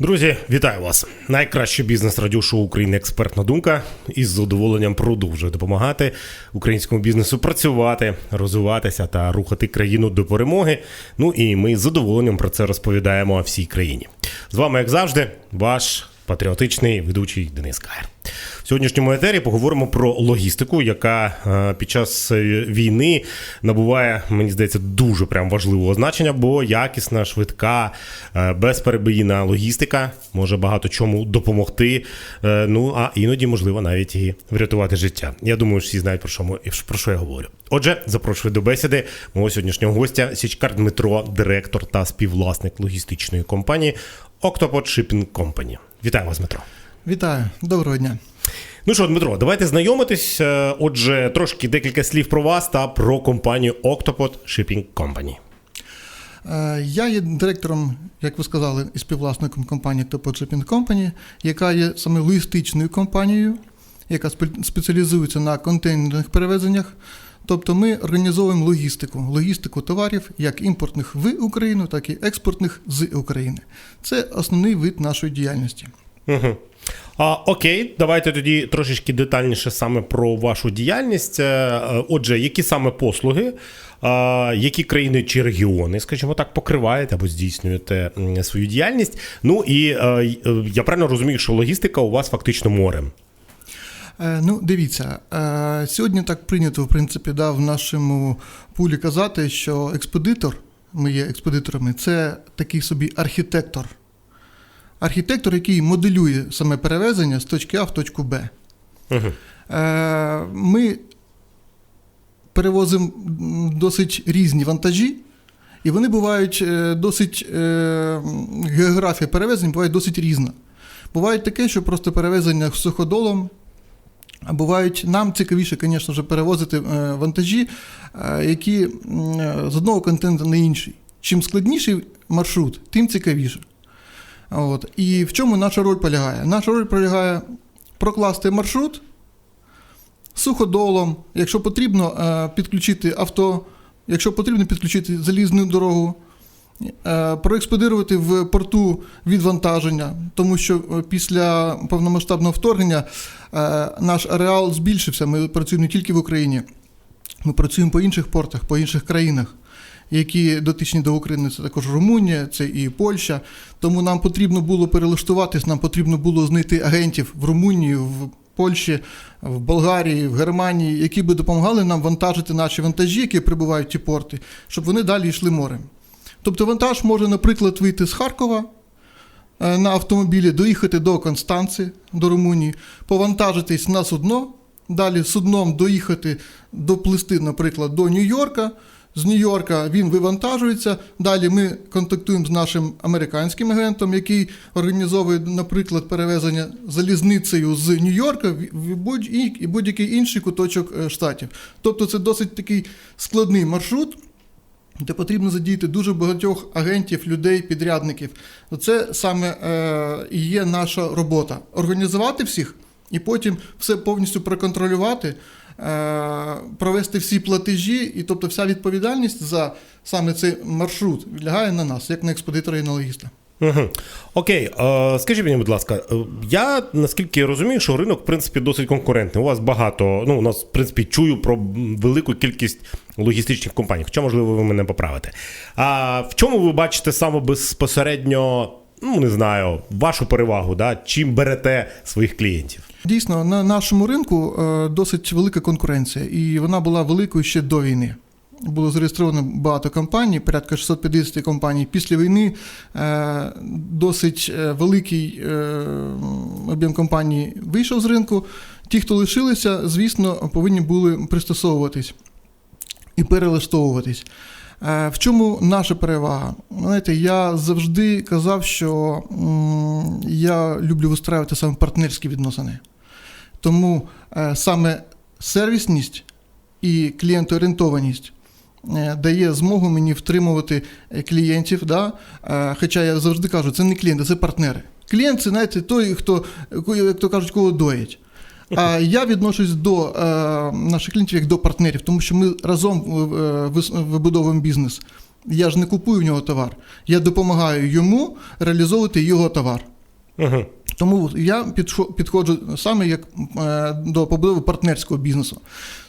Друзі, вітаю вас! Найкраще бізнес радіошоу України Експертна думка із задоволенням продовжує допомагати українському бізнесу працювати, розвиватися та рухати країну до перемоги. Ну і ми з задоволенням про це розповідаємо всій країні. З вами, як завжди, ваш патріотичний ведучий Денис Каєр. В сьогоднішньому етері поговоримо про логістику, яка е, під час е, війни набуває, мені здається, дуже прям важливого значення, бо якісна, швидка, е, безперебійна логістика може багато чому допомогти. Ну а іноді можливо навіть і врятувати життя. Я думаю, всі знають про що про що я говорю. Отже, запрошую до бесіди мого сьогоднішнього гостя Січкар Дмитро, директор та співвласник логістичної компанії Octopod Shipping Company. Вітаю вас, Дмитро. Вітаю, доброго дня. Ну що, Дмитро, давайте знайомитись. Е, Отже, трошки декілька слів про вас та про компанію Octopod Shipping Company. Е, Я є директором, як ви сказали, і співвласником компанії Topod Shipping Company, яка є саме логістичною компанією, яка спеціалізується на контейнерних перевезеннях. Тобто ми організовуємо логістику, логістику товарів як імпортних в Україну, так і експортних з України. Це основний вид нашої діяльності. Угу. А, окей, давайте тоді трошечки детальніше саме про вашу діяльність. Е, е, Отже, які саме послуги, а, які країни чи регіони, скажімо так, покриваєте або здійснюєте свою діяльність? Ну і е, е, я правильно розумію, що логістика у вас фактично морем. Е, Ну, дивіться, е, сьогодні так прийнято, в принципі, да, в нашому пулі казати, що експедитор, ми є експедиторами, це такий собі архітектор. Архітектор, який моделює саме перевезення з точки А в точку Б. Угу. Ми перевозимо досить різні вантажі, і вони бувають досить географія перевезень буває досить різна. Буває таке, що просто перевезення суходолом. Бувають нам цікавіше, звісно перевозити е, вантажі, е, які з одного континенту на інший. Чим складніший маршрут, тим цікавіше. От. І в чому наша роль полягає? Наша роль полягає прокласти маршрут суходолом, якщо потрібно е, підключити авто, якщо потрібно підключити залізну дорогу, проекспедирувати в порту відвантаження, тому що е, після повномасштабного вторгнення е, наш ареал збільшився. Ми працюємо не тільки в Україні, ми працюємо по інших портах, по інших країнах. Які дотичні до України, це також Румунія, це і Польща. Тому нам потрібно було перелаштуватись, нам потрібно було знайти агентів в Румунії, в Польщі, в Болгарії, в Германії, які би допомагали нам вантажити наші вантажі, які прибувають в ті порти, щоб вони далі йшли морем. Тобто вантаж може, наприклад, вийти з Харкова е, на автомобілі, доїхати до Констанци, до Румунії, повантажитись на судно, далі судном доїхати, доплисти, наприклад, до Нью-Йорка. З Нью-Йорка він вивантажується. Далі ми контактуємо з нашим американським агентом, який організовує, наприклад, перевезення залізницею з Нью-Йорка в- будь-який інший куточок е, штатів. Тобто це досить такий складний маршрут, де потрібно задіяти дуже багатьох агентів, людей, підрядників. Це саме е, і є наша робота. Організувати всіх і потім все повністю проконтролювати, е, провести всі платежі, і тобто вся відповідальність за саме цей маршрут лягає на нас, як на експедитора і на логіста. Угу. Окей, е, скажіть мені, будь ласка, е, я наскільки розумію, що ринок в принципі досить конкурентний. У вас багато, ну у нас в принципі чую про велику кількість логістичних компаній. Хоча, можливо, ви мене поправите. А в чому ви бачите саме безпосередньо, ну не знаю, вашу перевагу, да? чим берете своїх клієнтів? Дійсно, на нашому ринку е, досить велика конкуренція, і вона була великою ще до війни. Було зареєстровано багато компаній, порядка 650 компаній. Після війни е, досить е, великий е, об'єм компаній вийшов з ринку. Ті, хто лишилися, звісно, повинні були пристосовуватись і перелаштовуватись. В чому наша перевага? Знаєте, я завжди казав, що я люблю вистраювати саме партнерські відносини. Тому саме сервісність і клієнтоорієнтованість е, дає змогу мені втримувати е, клієнтів. Да? Е, Хоча я завжди кажу, це не клієнти, це партнери. Клієнт це знаєте, той, хто, як то кажуть, кого доять. А я відношусь до е, наших клієнтів як до партнерів, тому що ми разом е, вибудовуємо бізнес. Я ж не купую в нього товар. Я допомагаю йому реалізовувати його товар. Угу. Тому я підходжу саме як е, до побудови партнерського бізнесу.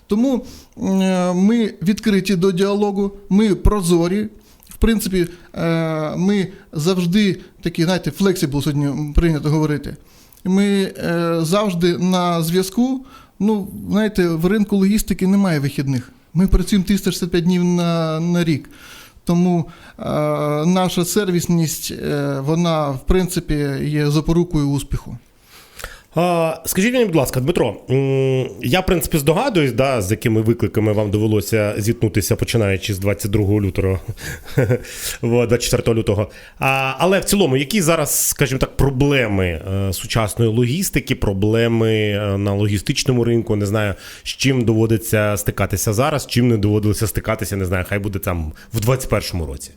Тому е, ми відкриті до діалогу, ми прозорі. В принципі, е, ми завжди такі, знаєте, flexible сьогодні прийнято говорити. Ми е, завжди на зв'язку. Ну, знаєте, в ринку логістики немає вихідних. Ми працюємо 365 днів на, на рік. Тому е, наша сервісність, е, вона, в принципі, є запорукою успіху. Скажіть мені, будь ласка, Дмитро, я в принципі здогадуюсь, да, з якими викликами вам довелося зіткнутися, починаючи з 22 лютого, во, 24 лютого. Але в цілому, які зараз, скажімо так, проблеми е, сучасної логістики, проблеми е, на логістичному ринку, не знаю, з чим доводиться стикатися зараз, чим не доводилося стикатися, не знаю, хай буде там в 21 році.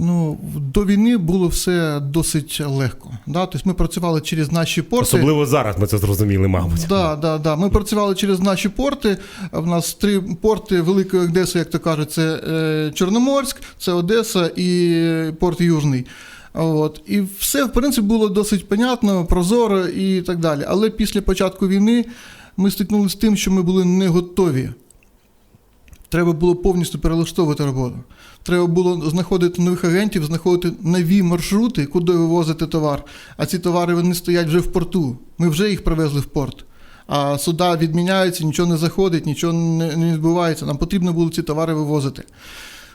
Ну, до війни було все досить легко. Да? Тобто ми працювали через наші порти. Особливо зараз ми це зрозуміли, мабуть. Да, да, да. Ми працювали через наші порти. В нас три порти Великої Одеси, як то кажуть, це е, Чорноморськ, це Одеса і порт Южний. От. І все, в принципі, було досить понятно, прозоро і так далі. Але після початку війни ми стикнулися з тим, що ми були не готові. Треба було повністю перелаштовувати роботу. Треба було знаходити нових агентів, знаходити нові маршрути, куди вивозити товар. А ці товари вони стоять вже в порту. Ми вже їх привезли в порт. А суда відміняються, нічого не заходить, нічого не, відбувається. Нам потрібно було ці товари вивозити.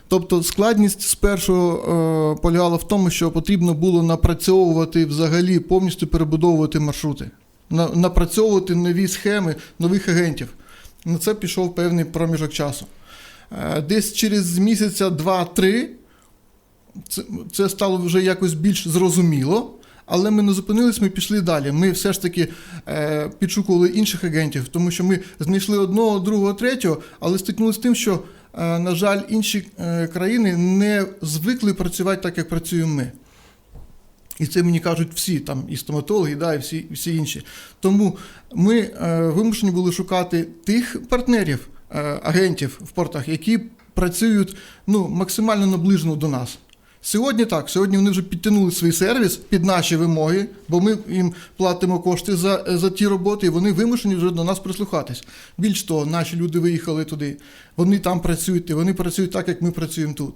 Тобто складність спершу е, полягала в тому, що потрібно було напрацьовувати взагалі повністю перебудовувати маршрути, на, напрацьовувати нові схеми нових агентів. На це пішов певний проміжок часу. Е, Десь через місяця два-три це, стало вже якось більш зрозуміло. Але ми не зупинились, ми пішли далі. Ми все ж таки е, підшукували інших агентів, тому що ми знайшли одного, другого, третього, але стикнулися з тим, що, е, на жаль, інші е, країни не звикли працювати так, як працюємо ми. І це мені кажуть всі, там і стоматологи, да, і всі, всі інші. Тому ми е, вимушені були шукати тих партнерів, агентів в портах, які працюють ну, максимально наближено до нас. Сьогодні так, сьогодні вони вже підтягнули свій сервіс під наші вимоги, бо ми їм платимо кошти за, за ті роботи, і вони вимушені вже до нас прислухатись. Більш того, наші люди виїхали туди, вони там працюють, і вони працюють так, як ми працюємо тут.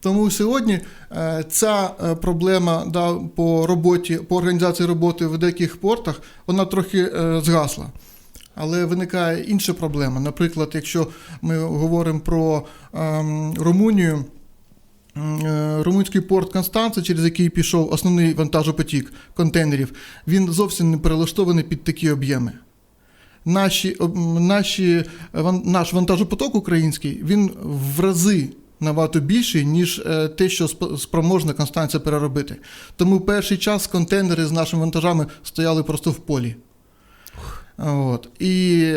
Тому сьогодні е, ця е, проблема да, по роботі, по організації роботи в деяких портах, вона трохи е, згасла. Але виникає інша проблема. Наприклад, якщо ми говоримо про ем, Румунію, е, румунський порт Констанца, через який пішов основний вантажопотік контейнерів, він зовсім не перелаштований під такі об'єми. Наші, наші, наш вантажопоток український він в рази набагато більший, ніж е, те, що сп- спроможна Констанція переробити. Тому перший час контейнери з нашими вантажами стояли просто в полі. От. І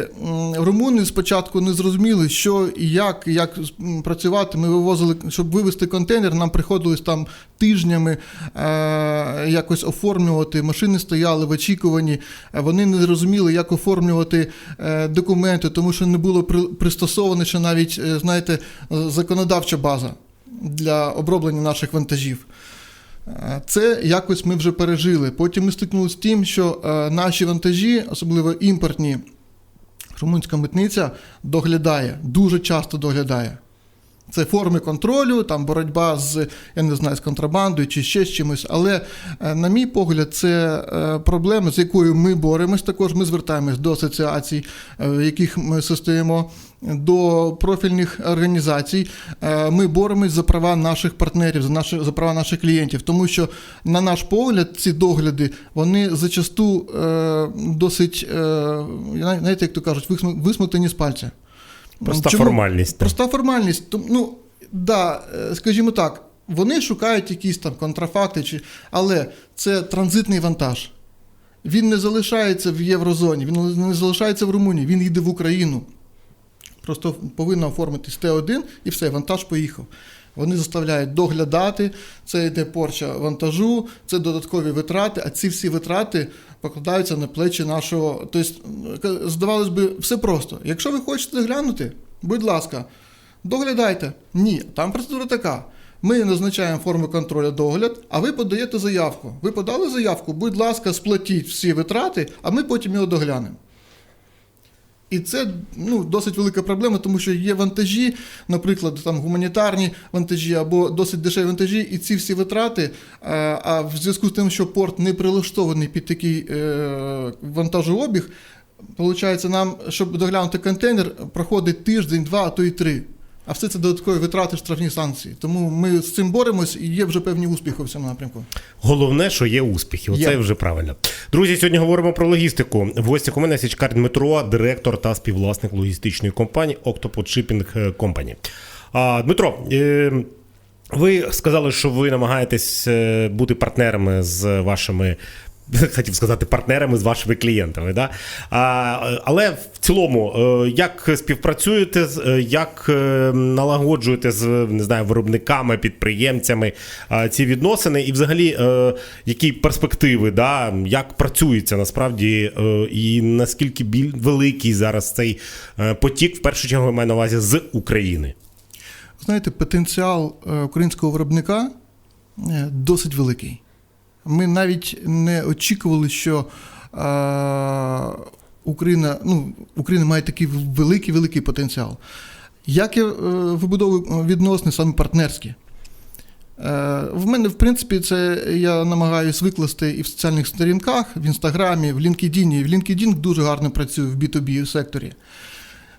румуни спочатку не зрозуміли, що і як, як працювати. Ми вивозили, щоб вивезти контейнер, нам приходилось там тижнями е, якось оформлювати. Машини стояли в очікуванні. Е, Вони не розуміли, як оформлювати е, документи, тому що не було при, пристосована ще навіть, е, знаєте, е, законодавча база для оброблення наших вантажів. Це якось ми вже пережили. Потім ми стикнулися з тим, що е, наші вантажі, особливо імпортні, румунська митниця доглядає, дуже часто доглядає. Це форми контролю, там боротьба з, я не знаю, з контрабандою чи ще з чимось. Але, е, на мій погляд, це е, проблема, з якою ми боремось. Також ми звертаємось до асоціацій, в яких ми состоїмо, до профільних організацій. Е, Ми боремось за права наших партнерів, за наші за права наших клієнтів, тому що, на наш погляд, ці догляди вони зачасту е, досить, е, знаєте, як то кажуть, висму- висмоктані з пальця. Проста Чому? формальність. Проста формальність. Ну, да, скажімо так, вони шукають якісь там контрафакти, чи... але це транзитний вантаж. Він не залишається в Єврозоні, він не залишається в Румунії, він їде в Україну. Просто повинно оформитись Т1 і все, вантаж поїхав. Вони заставляють доглядати, це йде порча вантажу, це додаткові витрати, а ці всі витрати покладаються на плечі нашого. Тобто, здавалось би, все просто. Якщо ви хочете глянути, будь ласка, Доглядайте. Ні, там процедура така. Ми назначаємо форму контролю догляд, а ви подаєте заявку. Ви подали заявку, будь ласка, сплатіть всі витрати, а ми потім його доглянемо. І це ну, досить велика проблема, тому що є вантажі, наприклад, там гуманітарні вантажі або досить дешеві вантажі, і ці всі витрати. А, в зв'язку з тим, що порт не прилаштований під такий е, вантажообіг, виходить, нам, щоб доглянути контейнер, проходить тиждень, два, а то й три. А все це додаткові витрати, штрафні санкції. Тому ми з цим боремось і є вже певні успіхи в цьому напрямку. Головне, що є успіхи. Оце Є. вже правильно. Друзі, сьогодні говоримо про логістику. В гостях у мене Січкар Дмитро, директор та співвласник логістичної компанії Octopod Shipping Company. А, Дмитро, е, ви сказали, що ви намагаєтесь е, бути партнерами з вашими. Хотів сказати партнерами з вашими клієнтами, да? а, але в цілому, е, як співпрацюєте, е, як е, налагоджуєте з не знаю, виробниками, підприємцями ці відносини, і взагалі які перспективи, да? як працюється насправді, і наскільки великий зараз цей потік, в першу чергу, я маю на увазі з України? Знаєте, потенціал українського виробника досить великий. Ми навіть не очікували, що е, Україна, ну, Україна має такий великий великий потенціал. Як я е, вибудовую відносини саме партнерські? Е, В мене, в принципі, це я намагаюся викласти і в соціальних сторінках, в інстаграмі, в LinkedIn. В LinkedIn дуже гарно працює в B2B секторі.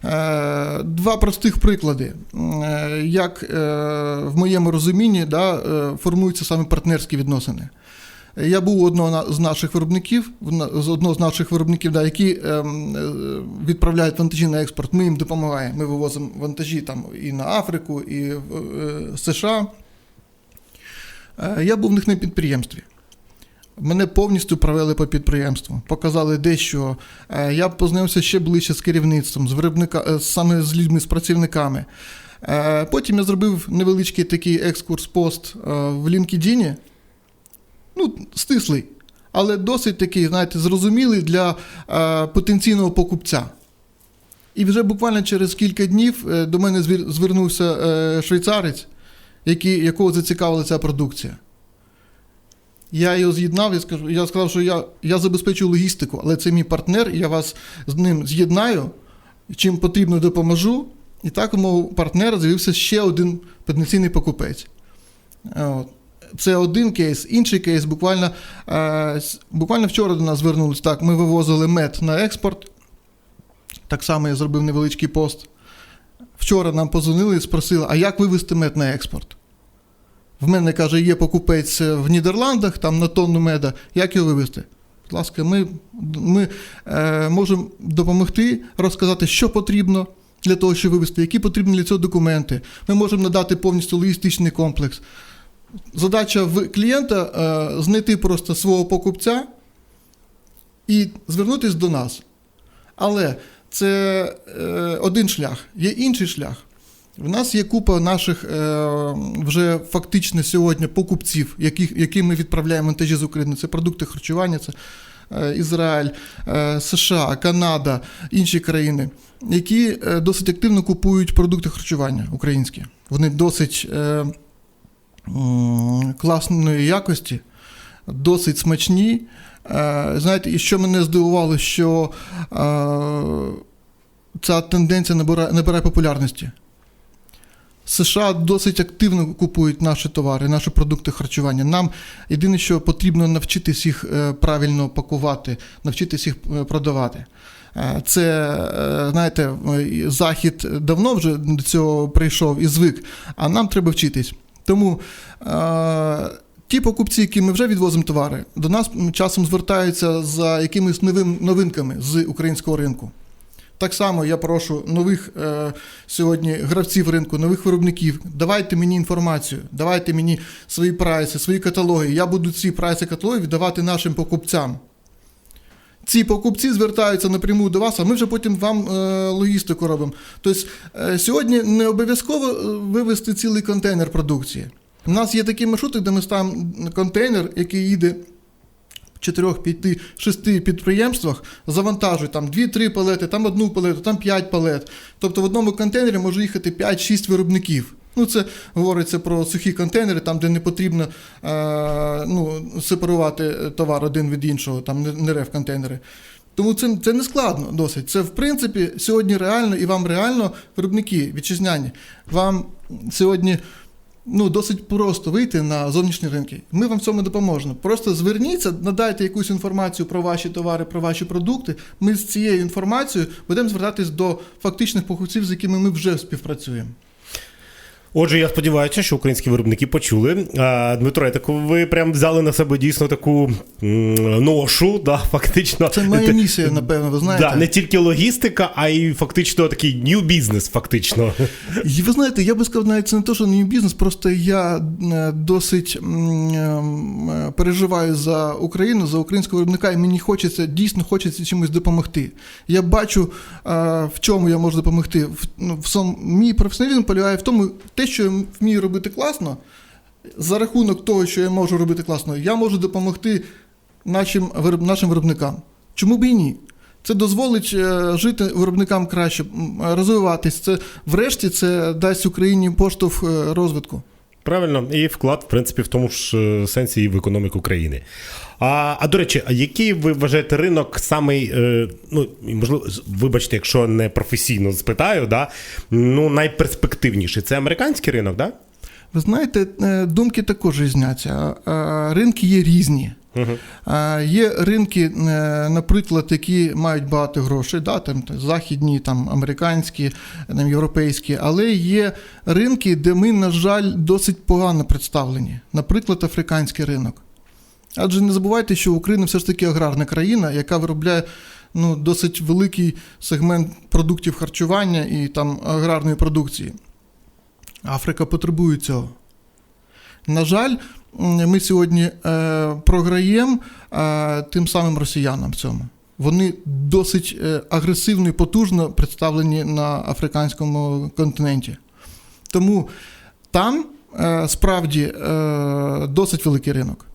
Е, Два простих приклади. Як в моєму розумінні да, формуються саме партнерські відносини. Я був у одного з наших виробників, з одного з наших виробників, да, які ем, е, відправляють вантажі на експорт. Ми їм допомагаємо. Ми вивозимо вантажі там і на Африку, і в е, США. Е, Я був в них на підприємстві. Мене повністю провели по підприємству, показали дещо. Я познайомився ще ближче з керівництвом, з виробника, саме з людьми, з працівниками. Потім я зробив невеличкий такий екскурс-пост в LinkedIn. Ну, стислий, але досить такий, знаєте, зрозумілий для е, потенційного покупця. І вже буквально через кілька днів е, до мене звернувся е, швейцарець, який, якого зацікавила ця продукція. Я його з'єднав, я, скажу, я сказав, що я, я забезпечую логістику, але це мій партнер, і я вас з ним з'єднаю, чим потрібно допоможу. І так у мого партнера з'явився ще один потенційний покупець. От. Це один кейс. Інший кейс буквально, е, буквально вчора до нас звернулись. Так, ми вивозили мед на експорт. Так само я зробив невеличкий пост. Вчора нам позвонили і спросили, а як вивезти мед на експорт? В мене каже, є покупець в Нідерландах, там на тонну меда. Як його вивезти? Будь ласка, ми, ми е, можемо допомогти розказати, що потрібно для того, щоб вивезти, які потрібні для цього документи. Ми можемо надати повністю логістичний комплекс. Задача в клієнта е, знайти просто свого покупця і звернутися до нас. Але це е, один шлях, є інший шлях. В нас є купа наших е, вже фактично сьогодні покупців, яких, яким ми відправляємо вантажі з України. Це продукти харчування, це Ізраїль, США, Канада, інші країни, які досить активно купують продукти харчування українські. Вони досить класної якості, досить смачні. Е, Знаєте, і що мене здивувало, що е, ця тенденція набирає, набирає популярності. США досить активно купують наші товари, наші продукти харчування. Нам єдине, що потрібно навчитись їх е, правильно пакувати, навчитись їх продавати. Це, знаєте, Захід давно вже до цього прийшов і звик, а нам треба вчитись. Тому е, ті покупці, які ми вже відвозимо товари, до нас часом звертаються за якимись новим новинками з українського ринку. Так само я прошу нових е, сьогодні гравців ринку, нових виробників. Давайте мені інформацію, давайте мені свої прайси, свої каталоги. Я буду ці прайси каталоги віддавати нашим покупцям. Ці покупці звертаються напряму до вас, а ми вже потім вам е, логістику робимо. Тобто е, сьогодні не обов'язково е, вивезти цілий контейнер продукції. У нас є такі маршрути, де ми ставимо контейнер, який їде чотирьох, п'яти, шести підприємствах завантажують там 2-3 палети, там одну палету, там 5 палет. Тобто в одному контейнері може їхати 5-6 виробників. Ну, це говориться про сухі контейнери, там, де не потрібно е, ну, сепарувати товар один від іншого, там не, рев контейнери. Тому це, це не складно досить. Це в принципі сьогодні реально і вам реально виробники вітчизняні. Вам сьогодні ну, досить просто вийти на зовнішні ринки. Ми вам в цьому допоможемо. Просто зверніться, надайте якусь інформацію про ваші товари, про ваші продукти. Ми з цією інформацією будемо звертатись до фактичних покупців, з якими ми вже співпрацюємо. Отже, я сподіваюся, що українські виробники почули. А, Дмитро, я так ви прям взяли на себе дійсно таку ношу, да, фактично. Це моя місія, напевно, ви знаєте. Да, не тільки логістика, а й фактично такий new бізнес, фактично. І ви знаєте, я би сказав, навіть це не те, що не бізнес, просто я е, досить е, переживаю за Україну, за українського виробника, і мені хочеться, дійсно хочеться чимось допомогти. Я бачу, е, в чому я можу допомогти. В, ну, в сам, мій професіоналізм полягає в тому, те, що я вмію робити класно, за рахунок того, що я можу робити класно, я можу допомогти нашим, нашим виробникам. Чому б і ні? Це дозволить е, жити виробникам краще, розвиватись. Це, врешті, це дасть Україні поштовх е, розвитку. Правильно, і вклад, в принципі, в тому ж е, сенсі і в економіку країни. А, а до речі, а який ви вважаєте ринок самий, е, ну можливо, вибачте, якщо не професійно спитаю, да, ну найперспективніший це американський ринок, да? Ви знаєте, е, думки також різняться. Ринки є різні. Е, Є ринки, е, наприклад, які мають багато грошей, да, там західні, там американські, там європейські, але є ринки, де ми, на жаль, досить погано представлені. Наприклад, африканський ринок. Адже не забувайте, що Україна все ж таки аграрна країна, яка виробляє ну, досить великий сегмент продуктів харчування і там аграрної продукції. Африка потребує цього. На жаль, ми сьогодні е, програємо е, тим самим росіянам в цьому. Вони досить е, агресивно і потужно представлені на африканському континенті. Тому там справді досить великий ринок.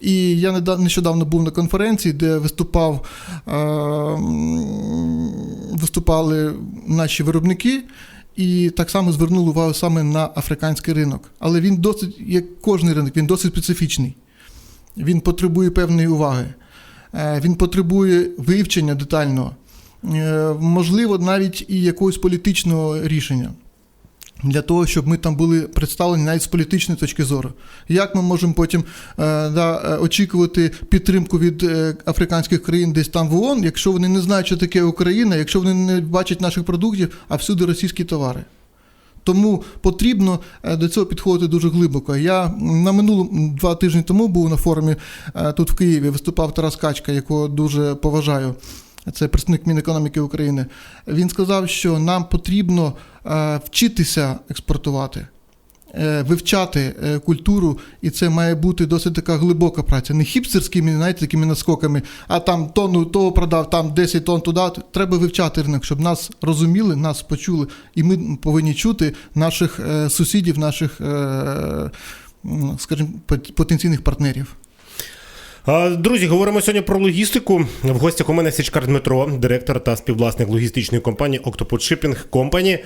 І я нещодавно був на конференції, де виступав, виступали наші виробники, і так само звернули увагу саме на африканський ринок. Але він досить, як кожний ринок, він досить специфічний. Він потребує певної уваги. Е, Він потребує вивчення детального, Е, можливо, навіть і якогось політичного рішення. Для того, щоб ми там були представлені навіть з політичної точки зору. Як ми можемо потім е, да, е, очікувати підтримку від е, африканських країн десь там в ООН, якщо вони не знають, що таке Україна, якщо вони не бачать наших продуктів, а всюди російські товари. Тому потрібно до цього підходити дуже глибоко. Я на минулому два тижні тому був на форумі тут в Києві, виступав Тарас Качка, якого дуже поважаю. Це представник Мінекономіки України. Він сказав, що нам потрібно е, вчитися експортувати, е, вивчати е, культуру, і це має бути досить така глибока праця. Не хіпстерськими, знаєте, такими наскоками, а там тонну того продав, там 10 тонн туди. Треба вивчати ринок, щоб нас розуміли, нас почули, і ми повинні чути наших сусідів, наших, скажімо, потенційних партнерів. Друзі, говоримо сьогодні про логістику. В гостях у мене Січкар Дмитро, директор та співвласник логістичної компанії Octopus Shipping Company.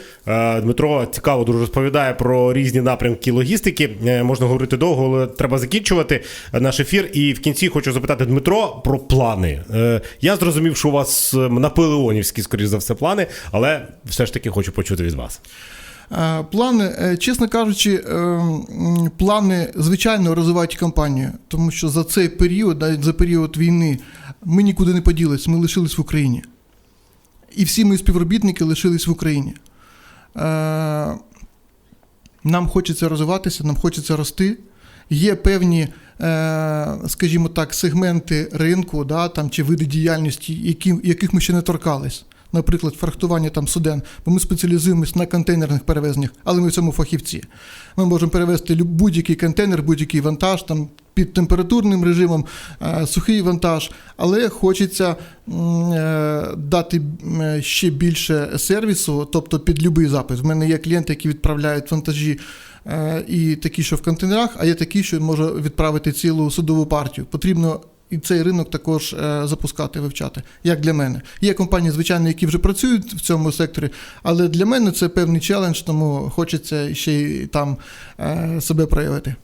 Дмитро цікаво дуже розповідає про різні напрямки логістики. Е, Можна говорити довго, але треба закінчувати наш ефір. І в кінці хочу запитати Дмитро про плани. Е, Я зрозумів, що у вас е, наполеонівські, скоріш за все, плани, але все ж таки хочу почути від вас. Е, Плани, е, чесно кажучи, е, плани звичайно розвивають компанію, тому що за цей період, навіть за період війни, ми нікуди не поділись, ми лишились в Україні. І всі мої співробітники лишились в Україні. Нам хочеться розвиватися, нам хочеться рости. Є певні, скажімо так, сегменти ринку да, там, чи види діяльності, яких ми ще не торкались. Наприклад, фрахтування там суден, бо ми спеціалізуємось на контейнерних перевезеннях, але ми в цьому фахівці. Ми можемо перевезти будь-який контейнер, будь-який вантаж там, під температурним режимом, е, сухий вантаж, але хочеться е, дати е, ще більше сервісу, тобто під будь-який запит. В мене є клієнти, які відправляють вантажі і такі, що в контейнерах, а є такі, що може відправити цілу судову партію. Потрібно і цей ринок також е, запускати, вивчати, як для мене. Є компанії, звичайно, які вже працюють в цьому секторі, але для мене це певний челендж, тому хочеться ще й там е, себе проявити.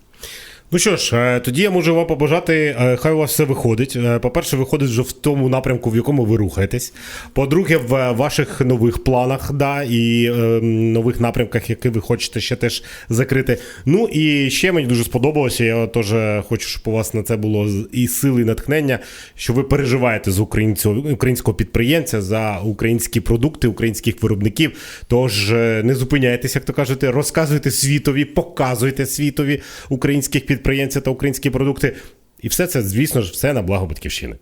Ну що ж, е, тоді я можу вам побажати, е, хай у вас все виходить. Е, По-перше, виходить вже в тому напрямку, в якому ви рухаєтесь. По-друге, в ваших нових планах, да, і нових напрямках, які ви хочете ще теж закрити. Ну і ще мені дуже сподобалося. Я теж хочу, щоб у вас на це було і сили, і натхнення, що ви переживаєте українцього, українського підприємця, за українські продукти, українських виробників. Тож не зупиняйтесь, як то кажете, розказуйте світові, показуйте світові українських підприємців та українські продукти. І все це, звісно ж, все на благо батьківщини.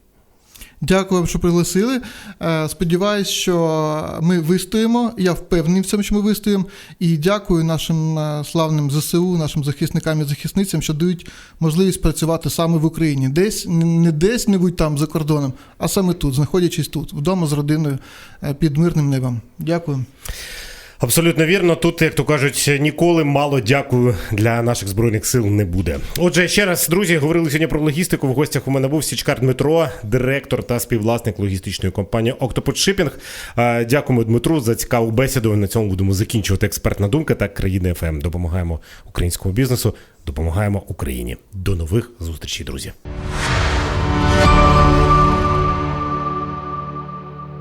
Дякую вам, що пригласили. Е, Сподіваюсь, що ми вистоїмо. Я впевнений в цьому, що ми вистоїмо. І дякую нашим е, славним ЗСУ, нашим захисникам і захисницям, що дають можливість працювати саме в Україні. Десь не десь-небудь там за кордоном, а саме тут, знаходячись тут, вдома з родиною е, під мирним небом. Дякую. Абсолютно вірно. Тут, як то кажуть, ніколи мало дякую для наших збройних сил не буде. Отже, ще раз, друзі, говорили сьогодні про логістику. В гостях у мене був Січкар Дмитро, директор та співвласник логістичної компанії. Е, Дякуємо Дмитру за цікаву бесіду. На цьому будемо закінчувати експертна думка та країни ФМ. Допомагаємо українському бізнесу, допомагаємо Україні. До нових зустрічей, друзі.